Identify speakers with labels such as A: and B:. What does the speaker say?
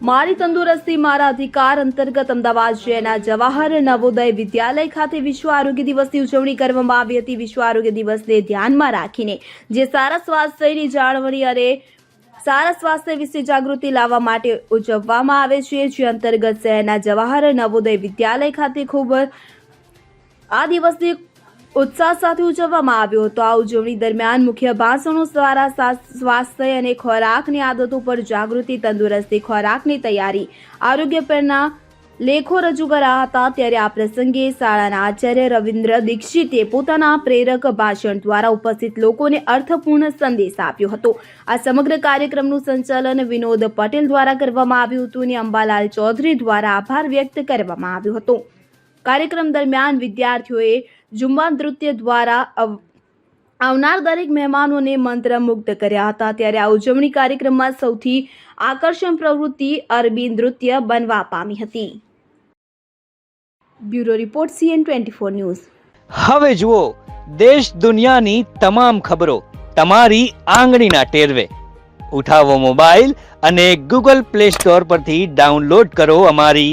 A: મારી તંદુરસ્તી, મારા અધિકાર અંતર્ગત અમદાવાદ શહેરના જવાહર નવોદય વિદ્યાલય ખાતે વિશ્વ આરોગ્ય દિવસની ઉજવણી કરવામાં આવી હતી. વિશ્વ આરોગ્ય દિવસને ધ્યાનમાં રાખીને જે સારા સ્વાસ્થ્યની જાળવણી અને સારા સ્વાસ્થ્ય વિશે જાગૃતિ લાવવા માટે ઉજવવામાં આવે છે, જે અંતર્ગત શહેરના જવાહર નવોદય વિદ્યાલય ખાતે ખૂબ આ દિવસને ઉત્સાહ સાથે ઉજવવામાં આવ્યો હતો. આ ઉજવણી દરમિયાન મુખ્ય ભાષણો દ્વારા સ્વાસ્થ્ય અને ખોરાકની આદતો પર જાગૃતિ, તંદુરસ્તી, ખોરાકની તૈયારી, આરોગ્ય પરના લેખો રજૂ કર્યા હતા ત્યારે આ પ્રસંગે શાળાના આચાર્ય રવિન્દ્ર દીક્ષિતે પોતાના પ્રેરક ભાષણ દ્વારા ઉપસ્થિત લોકોને અર્થપૂર્ણ સંદેશ આપ્યો હતો. આ સમગ્ર કાર્યક્રમનું સંચાલન વિનોદ પટેલ દ્વારા કરવામાં આવ્યું હતું અને અંબાલાલ ચૌધરી દ્વારા આભાર વ્યક્ત કરવામાં આવ્યો હતો. કાર્યક્રમ દરમિયાન વિદ્યાર્થીઓએ ઝુમ્બા નૃત્ય દ્વારા આવનાર દરેક મહેમાનોને મંત્રમુગ્ધ કર્યા હતા. ત્યારે આ ઉજવણી કાર્યક્રમમાં સૌથી આકર્ષણ પ્રવૃત્તિ અરબી નૃત્ય બનવા પામી હતી. Bureau report CN twenty four news.
B: હવે જુઓ, દેશ દુનિયાની તમામ ખબરો તમારી આંગળીના ટેરવે. ઉઠાવો મોબાઈલ અને ગૂગલ પ્લે સ્ટોર પરથી ડાઉનલોડ કરો અમારી